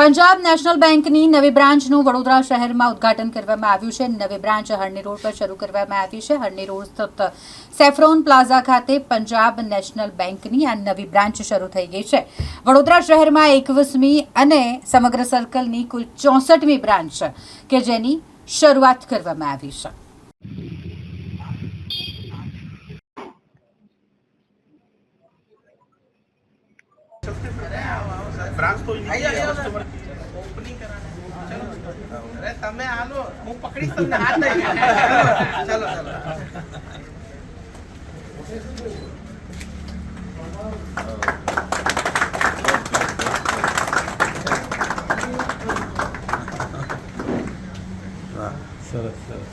Punjab national બેંકની નવી બ્રાન્ચનું વડોદરા શહેરમાં ઉદ્ઘાટન કરવામાં આવ્યું છે. નવી બ્રાન્ચ હરણી રોડ પર શરૂ કરવામાં આવી છે. હરણી રોડ સ્થિત સેફ્રોન પ્લાઝા ખાતે પંજાબ નેશનલ બેંકની આ નવી બ્રાન્ચ શરૂ થઈ ગઈ છે. વડોદરા શહેરમાં એકવીસમી અને સમગ્ર સર્કલની કુલ ચોસઠમી બ્રાન્ચ કે જેની શરૂઆત કરવામાં આવી છે. બ્રાન્ચ તો ઓપનિંગ અરે તમે આલો હું પકડી તમને હાથ નહીં ચલો ચલો. સરસ સરસ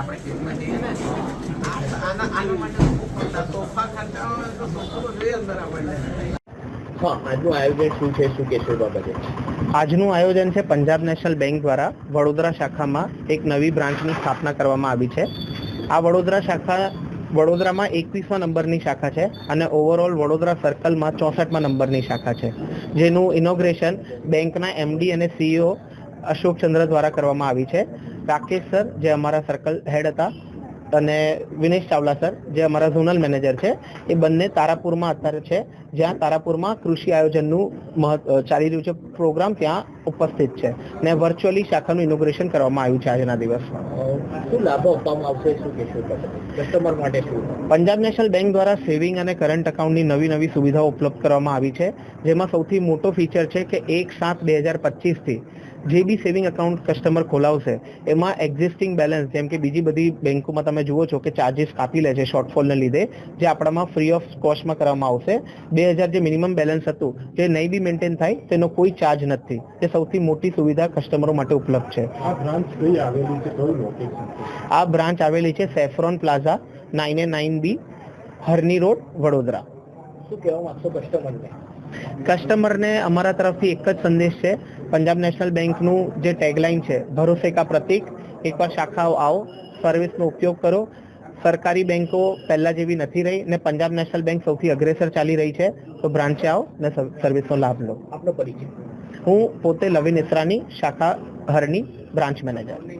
આપણે કેસમાં જઈએ ને? આના આના માટે સોફા સોફા ખર્ચા હોય તો સોફો જોઈએ અંદર આપણને. આજનું આયોજન શું છે? શું કહેશો બાબતે આજનું આયોજન છે પંજાબ નેશનલ બેંક દ્વારા વડોદરા શાખામાં એક નવી બ્રાન્ચની સ્થાપના કરવામાં આવી છે. આ વડોદરા શાખા વડોદરામાં એકવીસમા નંબરની શાખા છે અને ઓવરઓલ વડોદરા સર્કલમાં ચોસઠમાં નંબરની શાખા છે. જેનું ઇનોગ્રેશન બેંકના એમડી અને સીઈઓ અશોક ચંદ્ર દ્વારા કરવામાં આવી છે. રાકેશ સર, જે અમારા સર્કલ હેડ હતા, અને વિનેશ ચાવલા સર, જે અમારા ઝોનલ મેનેજર છે, એ બંને તારાપુરમાં અત્યારે છે. જ્યાં તારાપુરમાં કૃષિ આયોજનનું મહત્વ ચાલી રહ્યું છે. પ્રોગ્રામ ત્યાં ઉપસ્થિત છે ને વર્ચ્યુઅલી શાખાનું ઇનોગ્રેશન કરવામાં આવ્યું છે આજના દિવસમાં. શું લાભો આપવામાં આવશે? શું કહેશો કસ્ટમર માટે શું? પંજાબ નેશનલ બેંક દ્વારા સેવિંગ અને કરંટ એકાઉન્ટની નવી નવી સુવિધાઓ ઉપલબ્ધ કરવામાં આવી છે જેમાં સૌથી મોટો ફીચર છે કે એક સાત બે હજાર પચીસથી જે બી સેવિંગ એકાઉન્ટ કસ્ટમર ખોલાવશે એમાં એક્ઝિસ્ટિંગ બેલેન્સ જેમ કે બીજી બધી બેંકોમાં તમે જુઓ છો કે ચાર્જિસ કાપી લે છે શોર્ટફોલને લીધે જે આપણામાં ફ્રી ઓફ કોસ્ટમાં કરવામાં આવશે. બે હજાર જે મિનિમમ બેલેન્સ હતું જે નહીં બી મેન્ટેન થાય તેનો કોઈ ચાર્જ નથી. તે સૌથી મોટી સુવિધા કસ્ટમરો માટે ઉપલબ્ધ છે. આ બ્રાન્ચ કઈ આવેલી છે? કયું લોકેશન આ બ્રાન્ચ આવેલી છે saffron plaza nine A nine B Harni road Vadodara. શું કહેવા માંગશો કસ્ટમરને કસ્ટમરને અમારા તરફથી એક જ સંદેશ છે. પંજાબ નેશનલ બેંકનું જે ટેગલાઇન છે ભરોસે કા પ્રતિક એકવાર શાખાઓ આવો સર્વિસનો ઉપયોગ કરો. સરકારી બેંકો પહેલા જેવી નથી રહી ને પંજાબ નેશનલ બેંક સૌથી અગ્રેસર ચાલી રહી છે. તો બ્રાન્ચે આવો ને સર્વ- સર્વિસનો લાભ લો. આપનો પરિચય. હું પોતે લવિન ઇસરાની શાખા હરની બ્રાન્ચ મેનેજર